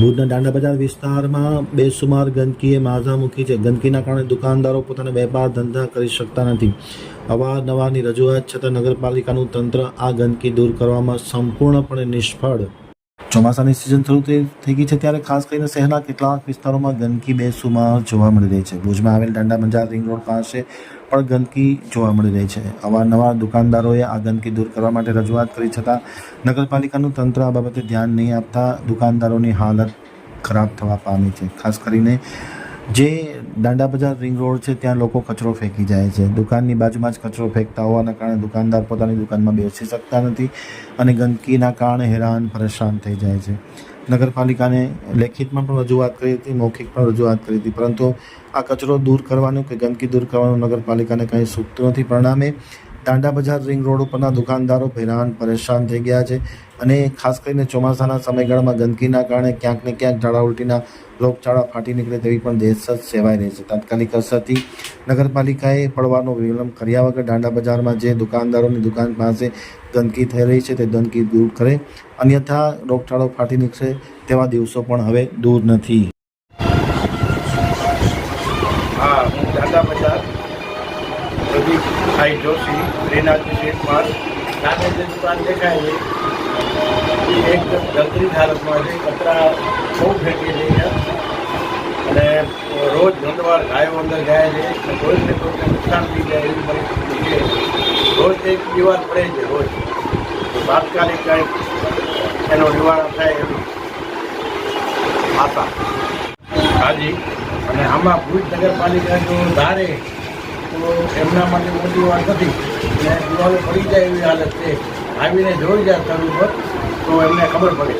ભુજના દાંડા બજાર વિસ્તારમાં બેસુમાર ગંદકીએ માઝા મૂકી છે. ગંદકીના કારણે દુકાનદારો પોતાના વેપાર ધંધા કરી શકતા નથી. અવારનવારની રજૂઆત છતાં નગરપાલિકાનું તંત્ર આ ગંદકી દૂર કરવામાં સંપૂર્ણપણે નિષ્ફળ ચોમાસાની સિઝન શરૂ થઈ ગઈ છે ત્યારે ખાસ કરીને શહેરના કેટલાક વિસ્તારોમાં ગંદકી બેસુમાર જોવા મળી રહી છે. ભુજમાં આવેલ દાંડા બજાર રિંગ રોડ પાસે પણ ગંદકી જોવા મળી રહી છે. અવારનવાર દુકાનદારોએ આ ગંદકી દૂર કરવા માટે રજૂઆત કરી છતાં નગરપાલિકાનું તંત્ર આ બાબતે ધ્યાન નહીં આપતા દુકાનદારોની હાલત ખરાબ થવા પામી છે. ખાસ કરીને જે દાંડા બજાર રિંગ રોડ છે, ત્યાં લોકો કચરો ફેંકી જાય છે. દુકાનની બાજુમાં જ કચરો ફેંકતા હોવાના કારણે દુકાનદાર પોતાની દુકાનમાં બેસી શકતા નથી અને ગંદકીના કારણે હેરાન, પરેશાન થઈ જાય છે. નગરપાલિકાને લેખિતમાં પણ રજૂઆત કરી હતી, મૌખિક પણ રજૂઆત કરી હતી. પરંતુ આ કચરો દૂર કરવાનું કે ગંદકી દૂર કરવાનું નગરપાલિકાને કંઈ સૂચતું નથી. પરિણામે દાંડા બજાર રિંગ રોડ ઉપરના દુકાનદારો હેરાન, પરેશાન થઈ ગયા છે અને ખાસ કરીને ચોમાસાના સમયગાળામાં ગંદકીના કારણે ક્યાંક ને ક્યાંક ઝાડા ઉલટીના રોગચાળા ફાટી નીકળે તેવી પણ દહેશત સેવાઈ રહી છે. તાત્કાલિક અસરથી નગરપાલિકાએ પડવાનો વિલંબ કર્યા વગર દાંડા બજારમાં જે દુકાનદારોની દુકાન પાસે ગંદકી થઈ રહી છે તે ગંદકી દૂર કરે, અન્યથા રોગચાળો ફાટી નીકળે તેવા દિવસો પણ હવે દૂર નથી. હા દાદા બજાર પ્રદીપ ભાઈ જોશી સ્વીટ માર્ટ સામે જે દુકાન દેખાય છે. એ એકદમ ગંદરી હાલતમાં છે કચરા બહુ ફેંકી છે અને રોજ ઘંટવાર ગાયો અંદર જાય છે. કોઈને કોઈને નુકસાન થઈ જાય એવી પરિસ્થિતિ રોજ એક દીવાર પડે છે રોજ. તાત્કાલિક કંઈક એનો નિવારણ થાય એવી આશા. હાજી. અને આમાં ભુજ નગરપાલિકા જો ધારે તો એમના માટે મોટી વાત નથી. અને દિવાલો પડી જાય એવી હાલત છે. આવીને જોઈ જાય સ્થળ ઉપર તો એમને ખબર પડે.